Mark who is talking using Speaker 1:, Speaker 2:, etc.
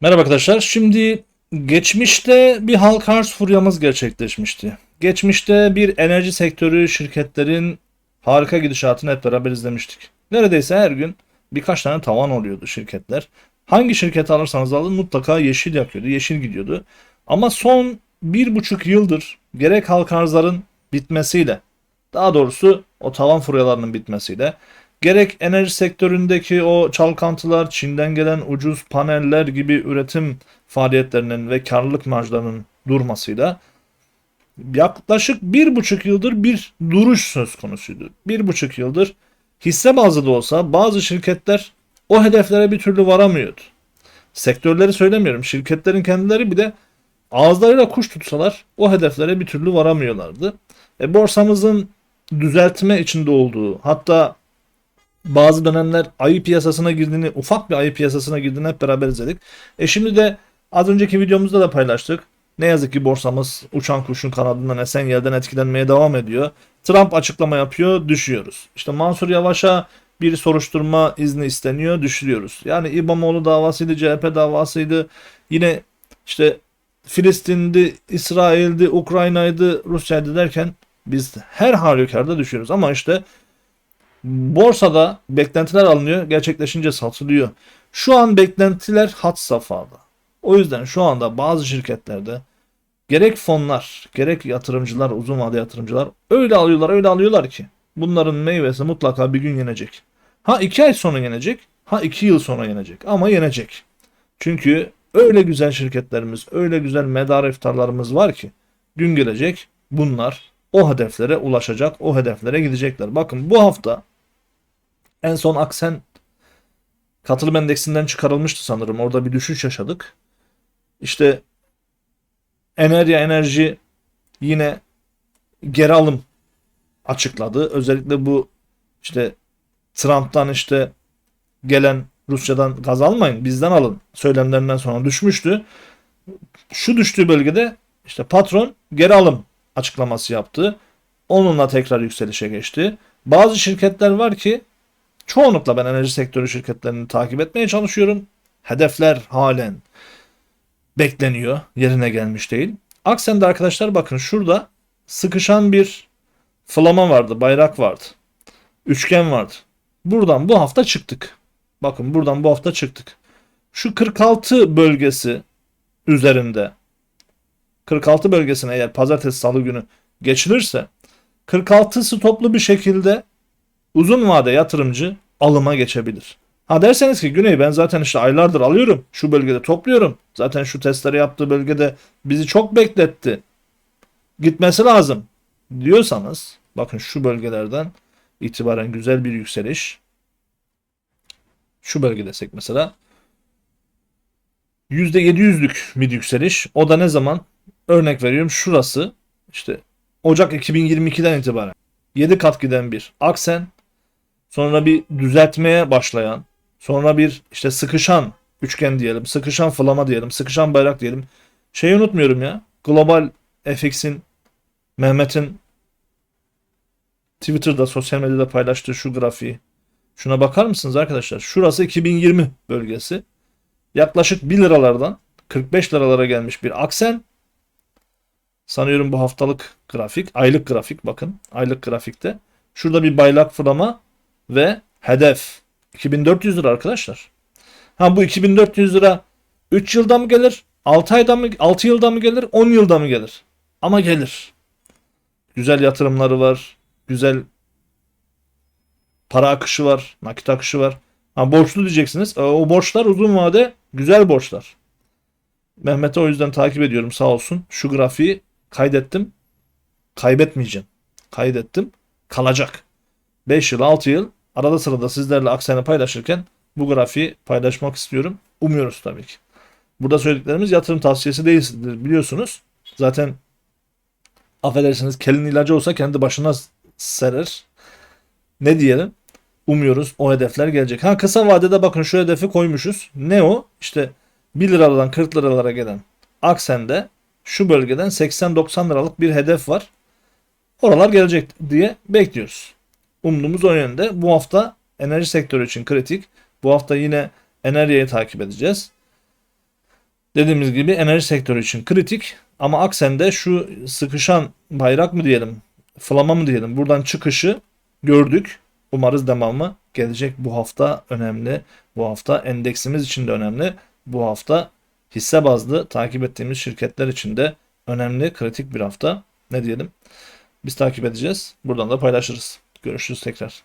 Speaker 1: Merhaba arkadaşlar. Şimdi geçmişte bir halka arz furyamız gerçekleşmişti. Geçmişte bir enerji sektörü şirketlerin harika gidişatını hep beraber izlemiştik. Neredeyse her gün birkaç tane tavan oluyordu şirketler. Hangi şirketi alırsanız alın mutlaka yeşil yakıyordu, yeşil gidiyordu. Ama son bir buçuk yıldır gerek halka arzların bitmesiyle, daha doğrusu o tavan furyalarının bitmesiyle, gerek enerji sektöründeki o çalkantılar, Çin'den gelen ucuz paneller gibi üretim faaliyetlerinin ve karlılık marjlarının durmasıyla yaklaşık bir buçuk yıldır bir duruş söz konusuydu. Bir buçuk yıldır hisse bazlı da olsa bazı şirketler o hedeflere bir türlü varamıyordu. Sektörleri söylemiyorum. Şirketlerin kendileri bir de ağızlarıyla kuş tutsalar o hedeflere bir türlü varamıyorlardı. E, borsamızın düzeltme içinde olduğu hatta bazı dönemler ayı piyasasına girdiğini, ufak bir ayı piyasasına girdiğini hep beraber izledik. E şimdi de az önceki videomuzda da paylaştık. Ne yazık ki borsamız uçan kuşun kanadından esen yerden etkilenmeye devam ediyor. Trump açıklama yapıyor, düşüyoruz. İşte Mansur Yavaş'a bir soruşturma izni isteniyor, düşürüyoruz. Yani İmamoğlu davasıydı, CHP davasıydı. Yine işte Filistin'di, İsrail'di, Ukrayna'ydı, Rusya'ydı derken biz her halükarda düşüyoruz. Ama işte borsada beklentiler alınıyor, gerçekleşince satılıyor. Şu an beklentiler hat safhada. O yüzden şu anda bazı şirketlerde gerek fonlar, gerek yatırımcılar, uzun vade yatırımcılar öyle alıyorlar, öyle alıyorlar ki bunların meyvesi mutlaka bir gün yenecek. Ha iki ay sonra yenecek, ha iki yıl sonra yenecek ama yenecek. Çünkü öyle güzel şirketlerimiz, öyle güzel medar iftarlarımız var ki gün gelecek bunlar o hedeflere ulaşacak, o hedeflere gidecekler. Bakın bu hafta en son Aksen katılım endeksinden çıkarılmıştı sanırım. Orada bir düşüş yaşadık. İşte Enerya Enerji yine geri alım açıkladı. Özellikle bu işte Trump'tan işte gelen Rusya'dan gaz almayın bizden alın söylemlerinden sonra düşmüştü. Şu düştüğü bölgede işte patron geri alım açıklaması yaptı. Onunla tekrar yükselişe geçti. Bazı şirketler var ki çoğunlukla ben enerji sektörü şirketlerini takip etmeye çalışıyorum. Hedefler halen bekleniyor. Yerine gelmiş değil. Aksen'de arkadaşlar bakın şurada sıkışan bir flama vardı, bayrak vardı. Üçgen vardı. Buradan bu hafta çıktık. Bakın buradan bu hafta çıktık. Şu 46 bölgesi üzerinde 46 bölgesine eğer pazartesi salı günü geçilirse 46'sı toplu bir şekilde uzun vade yatırımcı alıma geçebilir. Ha derseniz ki Güney ben zaten işte aylardır alıyorum. Şu bölgede topluyorum. Zaten şu testleri yaptığı bölgede bizi çok bekletti. Gitmesi lazım diyorsanız bakın şu bölgelerden itibaren güzel bir yükseliş. Şu bölge desek mesela %700'lük bir yükseliş. O da ne zaman? Örnek veriyorum şurası işte Ocak 2022'den itibaren 7 kat giden bir aksen sonra bir düzeltmeye başlayan sonra bir işte sıkışan üçgen diyelim sıkışan flama diyelim sıkışan bayrak diyelim şeyi unutmuyorum ya Global FX'in Mehmet'in Twitter'da sosyal medyada paylaştığı şu grafiği şuna bakar mısınız arkadaşlar şurası 2020 bölgesi yaklaşık 1 liralardan 45 liralara gelmiş bir aksen Sanıyorum bu haftalık grafik, aylık grafik bakın. Aylık grafikte. Şurada bir bayrak fırlama ve hedef. 2400 lira arkadaşlar. Ha bu 2400 lira 3 yılda mı gelir? 6 ayda mı 6 yılda mı gelir? 10 yılda mı gelir? Ama gelir. Güzel yatırımları var. Güzel para akışı var. Nakit akışı var. Ha borçlu diyeceksiniz. E, o borçlar uzun vade güzel borçlar. Mehmet'e o yüzden takip ediyorum sağ olsun. Şu grafiği kaydettim. Kaybetmeyeceğim. Kaydettim. Kalacak. 5 yıl 6 yıl arada sırada sizlerle akseni paylaşırken bu grafiği paylaşmak istiyorum. Umuyoruz tabii ki. Burada söylediklerimiz yatırım tavsiyesi değildir biliyorsunuz. Zaten affedersiniz kelin ilacı olsa kendi başına serer. Ne diyelim? Umuyoruz o hedefler gelecek. Ha kısa vadede bakın şu hedefi koymuşuz. Ne o? İşte 1 liradan 40 liralara gelen Aksen'de şu bölgeden 80-90 liralık bir hedef var. Oralar gelecek diye bekliyoruz. Umduğumuz o yönde. Bu hafta enerji sektörü için kritik. Bu hafta yine Enerji'yi takip edeceğiz. Dediğimiz gibi enerji sektörü için kritik ama Aksen'de şu sıkışan bayrak mı diyelim, flama mı diyelim buradan çıkışı gördük. Umarız devamı gelecek bu hafta önemli. Bu hafta endeksimiz için de önemli. Bu hafta hisse bazlı takip ettiğimiz şirketler için de önemli, kritik bir hafta. Ne diyelim? Biz takip edeceğiz. Buradan da paylaşırız. Görüşürüz tekrar.